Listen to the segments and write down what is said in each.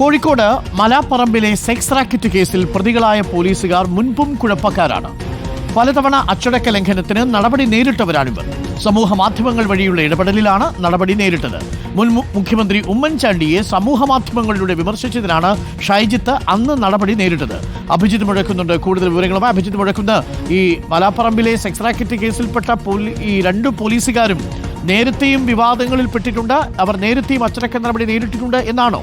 Kozhikode മലാപ്പറമ്പിലെ sex racket കേസിൽ പ്രതികളായ പോലീസുകാർ മുൻപും കുഴപ്പക്കാരാണ്. പലതവണ അച്ചടക്ക ലംഘനത്തിന് നടപടി നേരിട്ടവരാണിവർ. സമൂഹ മാധ്യമങ്ങൾ വഴിയുള്ള ഇടപെടലിലാണ് നടപടി നേരിട്ടത്. മുൻ മുഖ്യമന്ത്രി ഉമ്മൻചാണ്ടിയെ സമൂഹ മാധ്യമങ്ങളിലൂടെ വിമർശിച്ചതിനാണ് ഷൈജിത്ത് അന്ന് നടപടി നേരിട്ടത്. അഭിജിത്ത് മുഴക്കുന്നുണ്ട്. കൂടുതൽ വിവരങ്ങളുമായി അഭിജിത്ത് മുഴക്കുന്ന. ഈ മലാപ്പറമ്പിലെ സെക്സ് റാക്കറ്റ് കേസിൽപ്പെട്ട ഈ രണ്ട് പോലീസുകാരും നേരത്തെയും വിവാദങ്ങളിൽ പെട്ടിട്ടുണ്ട് അവർ നേരത്തെയും അച്ചടക്ക നടപടി നേരിട്ടിട്ടുണ്ട് എന്നാണോ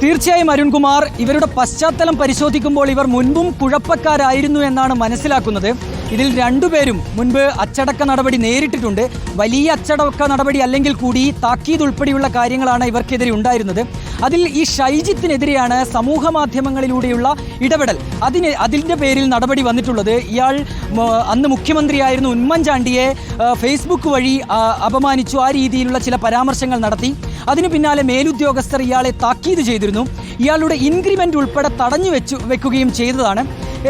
തീർച്ചയായും അരുൺകുമാർ ഇവരുടെ പശ്ചാത്തലം പരിശോധിക്കുമ്പോൾ ഇവർ മുൻപും കുഴപ്പക്കാരായിരുന്നു എന്നാണ് മനസ്സിലാക്കുന്നത്. ഇതിൽ രണ്ടുപേരും മുൻപ് അച്ചടക്ക നടപടി നേരിട്ടിട്ടുണ്ട്. വലിയ അച്ചടക്ക നടപടി അല്ലെങ്കിൽ കൂടി താക്കീത് ഉൾപ്പെടെയുള്ള കാര്യങ്ങളാണ് ഇവർക്കെതിരെ ഉണ്ടായിരുന്നത്. അതിൽ ഈ ഷൈജിത്തിനെതിരെയാണ് സമൂഹ മാധ്യമങ്ങളിലൂടെയുള്ള ഇടപെടൽ. അതിന് അതിന്റെ പേരിൽ നടപടി വന്നിട്ടുള്ളത്. ഇയാൾ അന്ന് മുഖ്യമന്ത്രിയായിരുന്നു ഉമ്മൻചാണ്ടിയെ ഫേസ്ബുക്ക് വഴി അപമാനിച്ചു. ആ രീതിയിലുള്ള ചില പരാമർശങ്ങൾ നടത്തി. അതിനു പിന്നാലെ മേലുദ്യോഗസ്ഥർ ഇയാളെ താക്കീത് ചെയ്തിരുന്നു. ഇയാളുടെ ഇൻക്രിമെന്റ് ഉൾപ്പെടെ തടഞ്ഞു വെച്ചു വെക്കുകയും ചെയ്തതാണ്.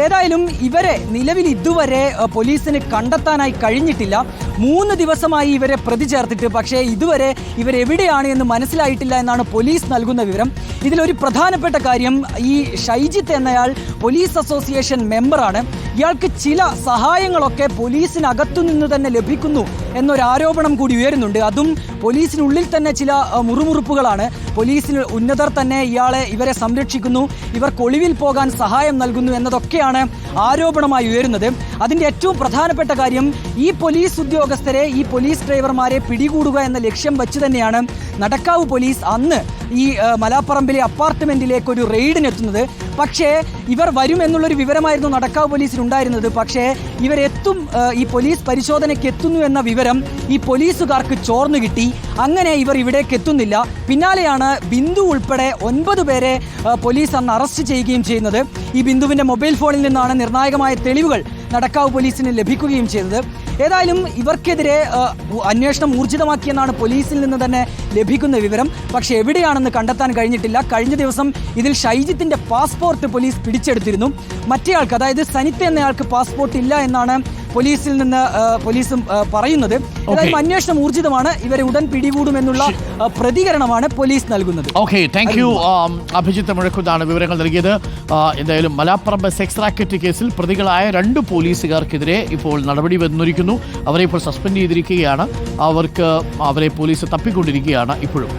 ഏതായാലും ഇവരെ നിലവിൽ ഇതുവരെ പോലീസിന് കണ്ടെത്താനായി കഴിഞ്ഞിട്ടില്ല. മൂന്ന് ദിവസമായി ഇവരെ പ്രതി ചേർത്തിട്ട് പക്ഷേ ഇതുവരെ ഇവരെവിടെയാണ് എന്ന് മനസ്സിലായിട്ടില്ല എന്നാണ് പോലീസ് നൽകുന്ന വിവരം. ഇതിലൊരു പ്രധാനപ്പെട്ട കാര്യം ഈ ഷൈജിത്ത് എന്നയാൾ പോലീസ് അസോസിയേഷൻ മെമ്പറാണ്. ഇയാൾക്ക് ചില സഹായങ്ങളൊക്കെ പോലീസിനകത്തു നിന്ന് തന്നെ ലഭിക്കുന്നു എന്നൊരു ആരോപണം കൂടി ഉയരുന്നുണ്ട്. അതും പോലീസിനുള്ളിൽ തന്നെ ചില മുറുമുറുപ്പുകളാണ്. പോലീസിന് ഉന്നതർ തന്നെ ഇയാളെ ഇവരെ സംരക്ഷിക്കുന്നു. ഇവർക്ക് ഒളിവിൽ പോകാൻ സഹായം നൽകുന്നു എന്നതൊക്കെയാണ് ആരോപണമായി ഉയരുന്നത്. അതിന്റെ ഏറ്റവും പ്രധാനപ്പെട്ട കാര്യം ഈ പോലീസ് ഉദ്യോഗസ്ഥരെ ഈ പോലീസ് ഡ്രൈവർമാരെ പിടികൂടുക എന്ന ലക്ഷ്യം വെച്ച് തന്നെയാണ് നടക്കാവ് പോലീസ് അന്ന് ഈ മലാപ്പറമ്പിലെ അപ്പാർട്ട്മെന്റിലേക്ക് ഒരു റെയ്ഡിനെത്തുന്നത്. പക്ഷേ ഇവർ വരും എന്നുള്ളൊരു വിവരമായിരുന്നു നടക്കാവ് പോലീസിനുണ്ടായിരുന്നത് പക്ഷേ ഇവരെത്തും ഈ പോലീസ് പരിശോധനയ്ക്ക് എത്തുന്നു എന്ന വിവരം ഈ പോലീസുകാർക്ക് ചോർന്നു കിട്ടി. അങ്ങനെ ഇവർ ഇവിടേക്ക് എത്തുന്നില്ല. പിന്നാലെയാണ് ബിന്ദു ഉൾപ്പെടെ ഒൻപത് പേരെ പോലീസ് അന്ന് അറസ്റ്റ് ചെയ്യുകയും ചെയ്യുന്നത്. ഈ ബിന്ദുവിന്റെ മൊബൈൽ ഫോണിൽ നിന്നാണ് നിർണായകമായ തെളിവുകൾ നടക്കാവ് പോലീസിന് ലഭിക്കുകയും ചെയ്തത്. ഏതായാലും ഇവർക്കെതിരെ അന്വേഷണം ഊർജിതമാക്കിയെന്നാണ് പോലീസിൽ നിന്ന് തന്നെ ലഭിക്കുന്ന വിവരം. പക്ഷേ എവിടെയാണെന്ന് കണ്ടെത്താൻ കഴിഞ്ഞിട്ടില്ല. കഴിഞ്ഞ ദിവസം ഇതിൽ ഷൈജിത്തിന്റെ പാസ്പോർട്ട് പോലീസ് പിടിച്ചെടുത്തിരുന്നു. മറ്റേയാൾക്ക് അതായത് സനിത്ത് എന്നയാൾക്ക് പാസ്പോർട്ട് ഇല്ല എന്നാണ് പോലീസിൽ നിന്ന് പോലീസും പറയുന്നത്. ഏതായാലും അന്വേഷണം ഊർജിതമാണ്. ഇവരെ ഉടൻ പിടികൂടുമെന്നുള്ള പ്രതികരണമാണ് പോലീസ് നൽകുന്നത്. ഓക്കെ താങ്ക് യു അഭിജിത്ത് മുഴക്കുന്നാണ് വിവരങ്ങൾ നൽകിയത്. എന്തായാലും മലാപ്പറമ്പ് സെക്സ് റാക്കറ്റ് കേസിൽ പ്രതികളായ രണ്ട് പോലീസുകാർക്കെതിരെ ഇപ്പോൾ നടപടി വന്നിരിക്കുന്നു. അവരെ ഇപ്പോൾ സസ്പെൻഡ് ചെയ്തിരിക്കുകയാണ്. അവർക്ക് അവരെ പോലീസ് തപ്പിക്കൊണ്ടിരിക്കുകയാണ് ഇപ്പോഴും.